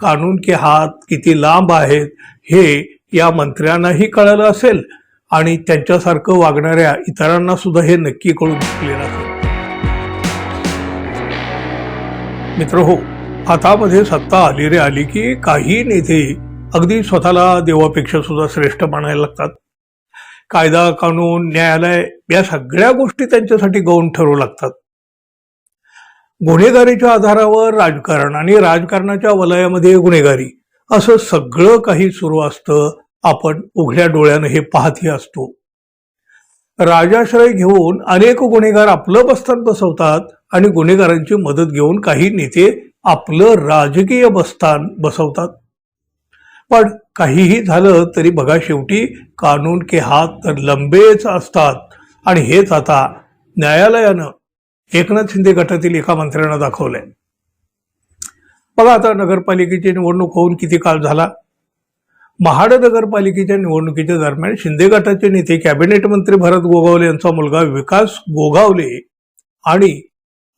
कानून के हात किती लांब आहेत हे या मंत्र्यांनाही कळलं असेल. आणि त्यांच्यासारखं वागणाऱ्या इतरांना सुद्धा हे नक्की कळून चुकलेलं असेल मित्र हो हातामध्ये सत्ता आली रे आली की काही नेते अगदी स्वतःला देवापेक्षा सुद्धा श्रेष्ठ मानायला लागतात. कायदा कानून न्यायालय या सगळ्या गोष्टी त्यांच्यासाठी गौण ठरवू लागतात. गुन्हेगारीच्या आधारावर राजकारण आणि राजकारणाच्या वलयामध्ये गुन्हेगारी असं सगळं काही सुरू असतं आपण उघड्या डोळ्यानं हे पाहतही असतो. राजाश्रय घेऊन अनेक गुन्हेगार आपलं बस्तान बसवतात आणि गुन्हेगारांची मदत घेऊन काही नेते आपलं राजकीय बस्तान बसवतात. पण काहीही झालं तरी बघा शेवटी कानून के हात तर लंबेच असतात. आणि हेच आता न्यायालयानं एकनाथ शिंदे गटातील एका मंत्र्यांना दाखवलंय. बघा आता नगरपालिकेची निवडणूक होऊन किती काळ झाला? महाड नगरपालिकेच्या निवडणुकीच्या दरम्यान शिंदे गटाचे नेते कॅबिनेट मंत्री भरत गोगावले यांचा मुलगा विकास गोगावले आणि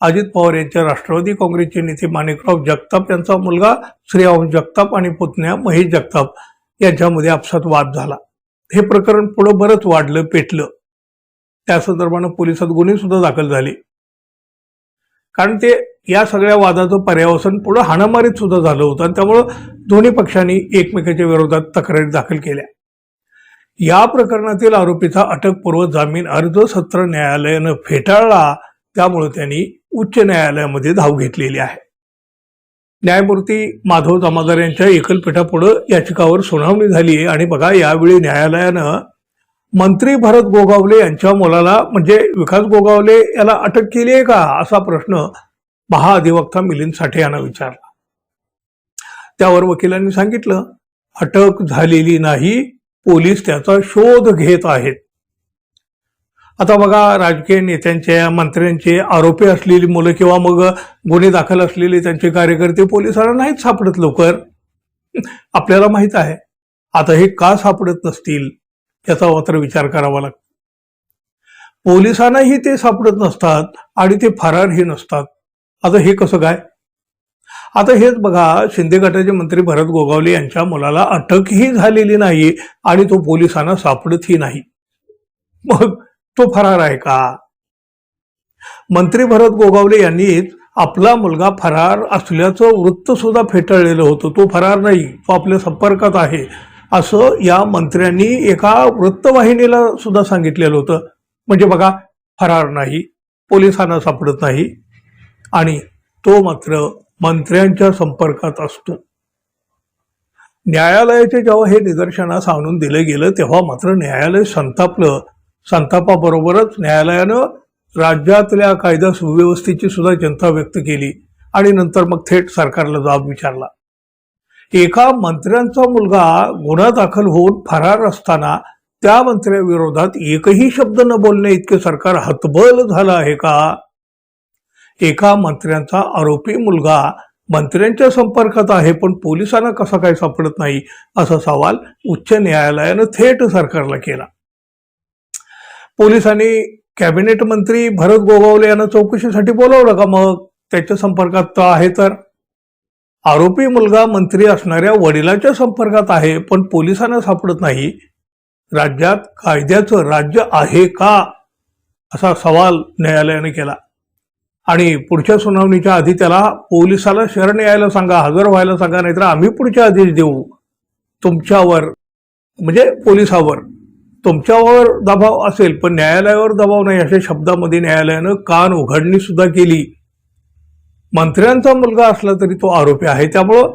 अजित पवार यांच्या राष्ट्रवादी काँग्रेसचे नेते माणिकराव जगताप यांचा मुलगा श्रेयांश जगताप आणि पुतण्या महेश जगताप यांच्यामध्ये आपसात वाद झाला. हे प्रकरण पुढं बरंच वाढलं पेटलं. त्या संदर्भानं पोलिसात गुन्हे सुद्धा दाखल झाले. कारण ते या सगळ्या वादाचं पर्यावसन पुढं हाणामारीत सुद्धा झालं होतं आणि त्यामुळं दोन्ही पक्षांनी एकमेकाच्या विरोधात तक्रारी दाखल केल्या. या प्रकरणातील आरोपीचा अटकपूर्व जामीन अर्ज सत्र न्यायालयानं फेटाळला त्यामुळे त्यांनी उच्च न्यायालयामध्ये धाव घेतलेली आहे. न्यायमूर्ती माधव जमादार यांच्या एकलपीठापुढं याचिकावर सुनावणी झाली आणि बघा यावेळी न्यायालयानं मंत्री भरत गोगावले यांच्या मुलाला म्हणजे विकास गोगावले याला अटक केली आहे का? असा प्रश्न महाअधिवक्ता मिलिंद साठे यांना विचारला. त्यावर वकिलांनी सांगितलं अटक झालेली नाही पोलीस त्याचा शोध घेत आहेत. आता बघा राजकीय नेत्यांच्या मंत्र्यांचे आरोपी असलेली मुलं किंवा मग गुन्हे दाखल असलेले त्यांचे कार्यकर्ते पोलिसांना नाहीत सापडत लवकर. आपल्याला माहीत आहे. आता हे का सापडत नसतील? याचा मात्र विचार करावा लागतो. पोलिसांनाही ते सापडत नसतात आणि ते फरारही नसतात. आता हे कसं काय? आता हेच बघा शिंदे गटाचे मंत्री भरत गोगावले यांच्या मुलाला अटकही झालेली नाही आणि तो पोलिसांना सापडतही नाही. मग तो फरार आहे का? मंत्री भरत गोगावले यांनी आपला मुलगा फरार असल्याचं वृत्त सुद्धा फेटाळलेलं होतं. तो फरार नाही तो आपल्या संपर्कात आहे. असं या मंत्र्यांनी एका वृत्तवाहिनीला सुद्धा सांगितलेलं होतं. म्हणजे बघा फरार नाही पोलिसांना सापडत नाही आणि तो मात्र मंत्र्यांच्या संपर्कात असतो. न्यायालयाचे जेव्हा हे निदर्शनास आणून दिलं गेलं तेव्हा मात्र न्यायालय संतापलं. संतापाबरोबरच न्यायालयानं राज्यातल्या कायदा सुव्यवस्थेची सुद्धा चिंता व्यक्त केली आणि नंतर मग थेट सरकारला जाब विचारला. एका मंत्र्यांचा मुलगा गुन्हा दाखल होऊन फरार असताना त्या मंत्र्याविरोधात एकही शब्द न बोलणे इतके सरकार हतबल झालं आहे का? एका मंत्र्यांचा आरोपी मुलगा मंत्र्यांच्या संपर्कात आहे पण पोलिसांना कसा काय सापडत नाही असा सवाल उच्च न्यायालयानं थेट सरकारला केला. पोलिसांनी कॅबिनेट मंत्री भरत गोगावले यांना चौकशीसाठी बोलावलं का मग? त्याच्या संपर्कात आहे तर? आरोपी मुलगा मंत्री असणाऱ्या वडिलाच्या संपर्कात आहे पण पोलिसांना सापडत नाही. राज्यात कायद्याचं राज्य आहे का? असा सवाल न्यायालयाने केला. आणि पुढच्या सुनावणीच्या आधी त्याला पोलिसाला शरण यायला सांगा हजर व्हायला सांगा नाहीतर आम्ही पुढचे आदेश देऊ. तुमच्यावर म्हणजे पोलिसावर. तुमच्यावर दबाव असेल पण न्यायालयावर दबाव नाही अशा शब्दामध्ये न्यायालयानं कान उघडणी सुद्धा केली. मंत्र्यांचा मुलगा असला तरी तो आरोपी आहे. त्यामुळं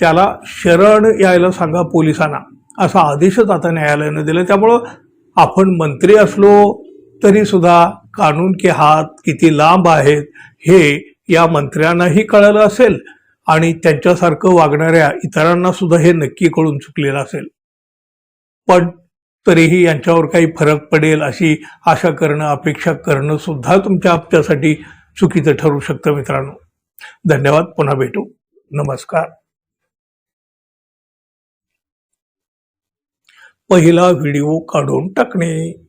त्याला शरण यायला सांगा पोलिसांना. असा आदेशच आता न्यायालयानं दिला त्यामुळं आपण मंत्री असलो तरी सुद्धा कानून के हात किती लांब आहेत हे या मंत्र्यांनाही कळलं असेल आणि त्यांच्यासारखं वागणाऱ्या इतरांना सुद्धा हे नक्की कळून चुकलेलं असेल. पण तरीही यांच्यावर काही फरक पडेल अशी आशा करणं अपेक्षा करणं सुद्धा तुमच्या हप्त्यासाठी चुकीचं ठरू शकतं मित्रांनो. धन्यवाद पुन्हा भेटू. नमस्कार. पहिला व्हिडिओ काढून टाकणे.